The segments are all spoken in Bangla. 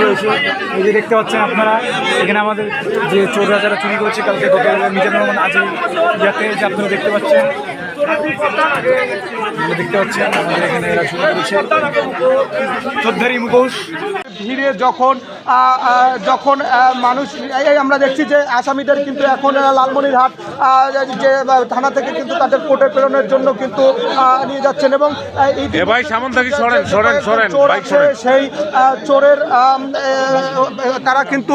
রয়েছে। এই যে দেখতে পাচ্ছেন আপনারা, এখানে আমাদের যে চোর যারা চুরি করেছে কালকে গত মিজানুর রহমান আজ ইয়াতে যে আপনারা দেখতে পাচ্ছেন আপনারা দেখতে পাচ্ছেন আমাদের এখানে এরা চুরি করেছে চোদ্দারি মুখোশ ভিড়ে যখন যখন মানুষ এই আমরা দেখছি যে আসামিদের কিন্তু এখন লালমনিরহাট যে থানা থেকে কিন্তু তাদের কোর্টে প্রেরণের জন্য কিন্তু নিয়ে যাচ্ছেন এবং। সেই চোরের তারা কিন্তু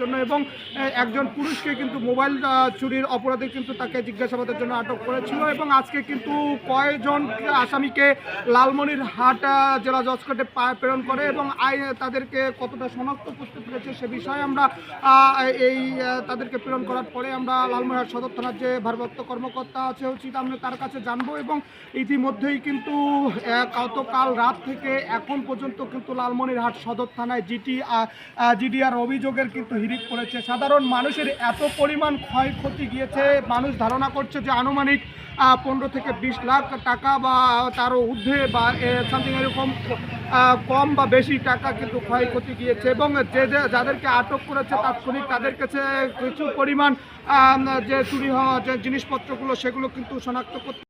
জন্য এবং একজন পুরুষকে কিন্তু মোবাইল চুরির অপরাধে কিন্তু তাকে জিজ্ঞাসাবাদের জন্য আটক করেছিল এবং আজকে কিন্তু কয়েকজন আসামিকে লালমনির হাট জেলা জজ কোর্টে প্রেরণ করে এবং তাদেরকে কতটা শনাক্ত করতে পেরেছে সে বিষয়ে আমরা এই তাদেরকে প্রেরণ করার পরে আমরা লালমনিরহাট সদর থানার যে ভারপ্রাপ্ত কর্মকর্তা আছে হচ্ছে আমরা তার কাছে জানব এবং ইতিমধ্যেই কিন্তু গতকাল রাত থেকে এখন পর্যন্ত কিন্তু লালমনিরহাট সদর থানায় জিটি জিডিআর অভিযোগের কিন্তু হিরিক পড়েছে সাধারণ মানুষের এত পরিমাণ ক্ষয়ক্ষতি গিয়েছে। মানুষ ধারণা করছে যে আনুমানিক পনেরো থেকে বিশ লাখ টাকা বা তারও ঊর্ধ্বে বা সামথিং এরকম কম বা বেশি টাকা কিন্তু ক্ষয়ক্ষতি গিয়েছে এবং যে যে যাদেরকে আটক করেছে তাৎক্ষণিক তাদের কাছে কিছু পরিমাণ যে চুরি হওয়া যে জিনিসপত্রগুলো সেগুলো কিন্তু শনাক্ত করতে